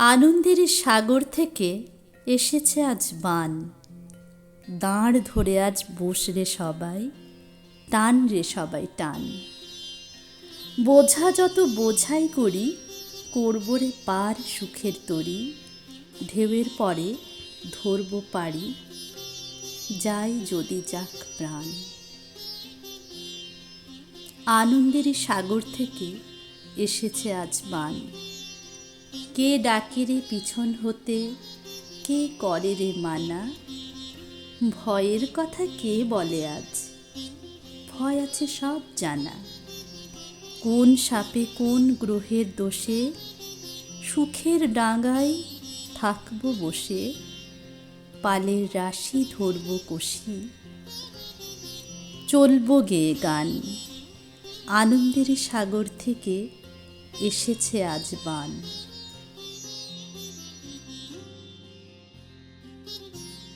আনন্দের সাগর থেকে এসেছে আজ বান। দাঁড় ধরে আজ বস রে সবাই, টান রে সবাই টান। বোঝা যত বোঝাই করি, করব রে পার সুখের তরি, ঢেউয়ের পরে ধরব পারি, যাই যদি যাক প্রাণ। আনন্দের সাগর থেকে এসেছে আজ বান। কে ডাকে রে পিছন হতে? কে করে রে মানা? ভয়ের কথা কে বলে আজ? ভয় আছে সব জানা। কোন সাপে কোন গ্রহের দোষে? সুখের ডাঙায় থাকব বসে? পালের রাশি ধরবো কষি? চলব গে গান। আনন্দের সাগর থেকে এসেছে আজ বান। Dee dee dee.